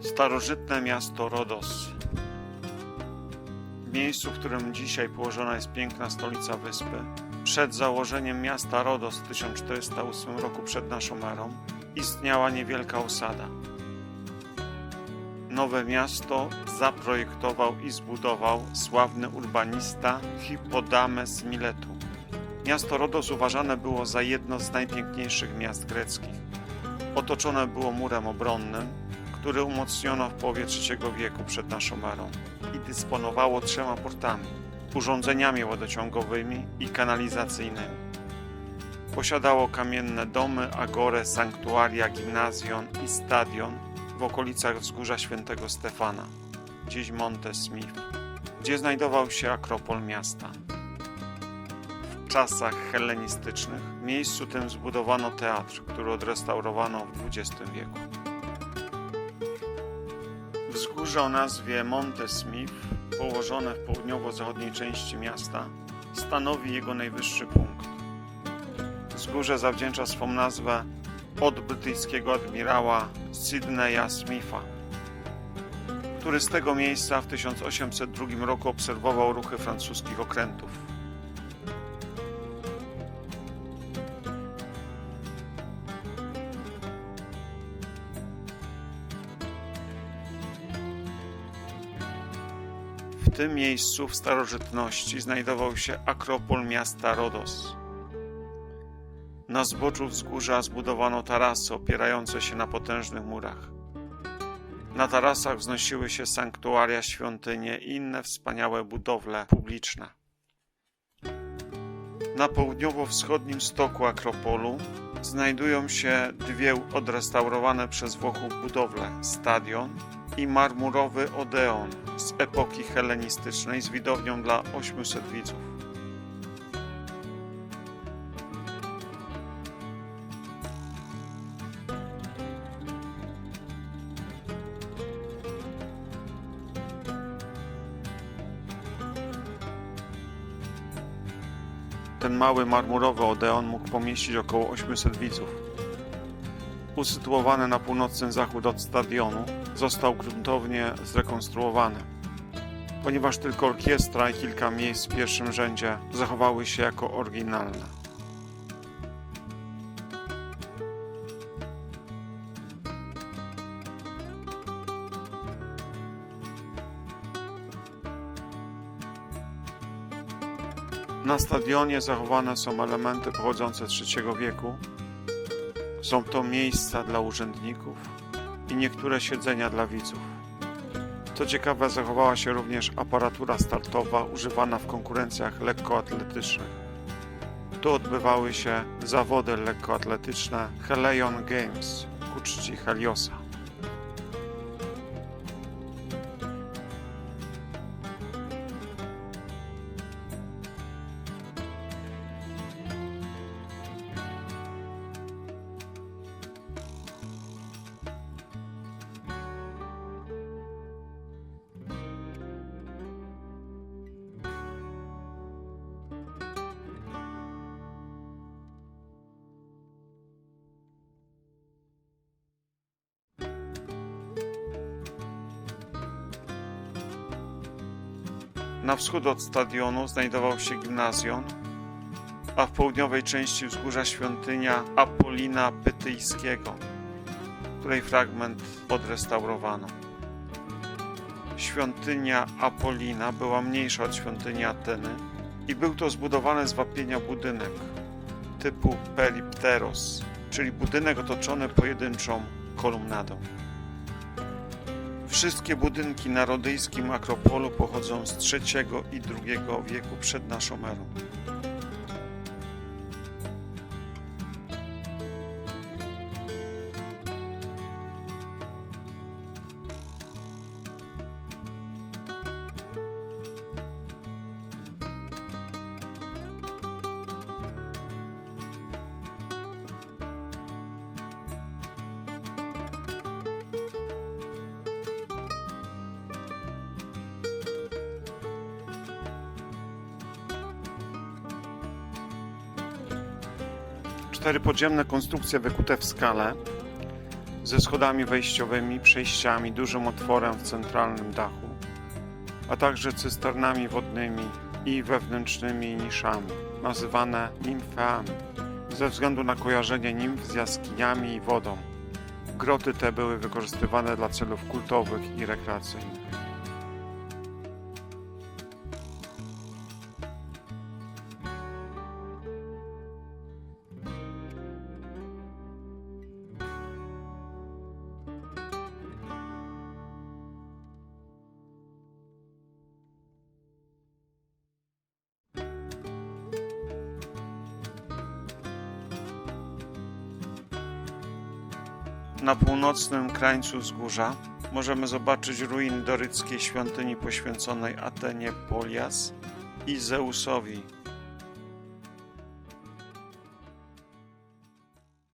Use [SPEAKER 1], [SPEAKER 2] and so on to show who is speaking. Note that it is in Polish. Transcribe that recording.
[SPEAKER 1] Starożytne miasto Rodos. W miejscu, w którym dzisiaj położona jest piękna stolica wyspy, przed założeniem miasta Rodos w 1408 roku przed naszą erą istniała niewielka osada. Nowe miasto zaprojektował i zbudował sławny urbanista Hippodames Miletu. Miasto Rodos uważane było za jedno z najpiękniejszych miast greckich. Otoczone było murem obronnym, który umocniono w połowie III wieku przed naszą erą i dysponowało trzema portami, urządzeniami wodociągowymi i kanalizacyjnymi. Posiadało kamienne domy, agorę, sanktuaria, gimnazjon i stadion w okolicach wzgórza świętego Stefana, dziś Monte Smith, gdzie znajdował się akropol miasta. W czasach hellenistycznych w miejscu tym zbudowano teatr, który odrestaurowano w XX wieku. Wzgórze o nazwie Monte Smith, położone w południowo-zachodniej części miasta, stanowi jego najwyższy punkt. Wzgórze zawdzięcza swą nazwę od brytyjskiego admirała Sydneya Smitha, który z tego miejsca w 1802 roku obserwował ruchy francuskich okrętów. W tym miejscu w starożytności znajdował się akropol miasta Rodos. Na zboczu wzgórza zbudowano tarasy opierające się na potężnych murach. Na tarasach wznosiły się sanktuaria, świątynie i inne wspaniałe budowle publiczne. Na południowo-wschodnim stoku Akropolu znajdują się dwie odrestaurowane przez Włochów budowle: stadion i marmurowy Odeon z epoki hellenistycznej z widownią dla 800 widzów. Ten mały marmurowy Odeon mógł pomieścić około 800 widzów. Usytuowany na północny zachód od stadionu, został gruntownie zrekonstruowany. Ponieważ tylko orkiestra i kilka miejsc w pierwszym rzędzie zachowały się jako oryginalne. Na stadionie zachowane są elementy pochodzące z III wieku. Są to miejsca dla urzędników i niektóre siedzenia dla widzów. Co ciekawe, zachowała się również aparatura startowa używana w konkurencjach lekkoatletycznych. Tu odbywały się zawody lekkoatletyczne Helion Games ku czci Heliosa. Na wschód od stadionu znajdował się gimnazjon, a w południowej części wzgórza świątynia Apolina Pytyjskiego, której fragment odrestaurowano. Świątynia Apolina była mniejsza od świątyni Ateny i był to zbudowany z wapienia budynek typu peripteros, czyli budynek otoczony pojedynczą kolumnadą. Wszystkie budynki na rodyjskim Akropolu pochodzą z III i II wieku przed naszą erą. Cztery podziemne konstrukcje wykute w skale ze schodami wejściowymi, przejściami, dużym otworem w centralnym dachu, a także cysternami wodnymi i wewnętrznymi niszami, nazywane nimfeami, ze względu na kojarzenie nimf z jaskiniami i wodą. Groty te były wykorzystywane dla celów kultowych i rekreacyjnych. Na północnym krańcu wzgórza możemy zobaczyć ruiny doryckiej świątyni poświęconej Atenie Polias i Zeusowi,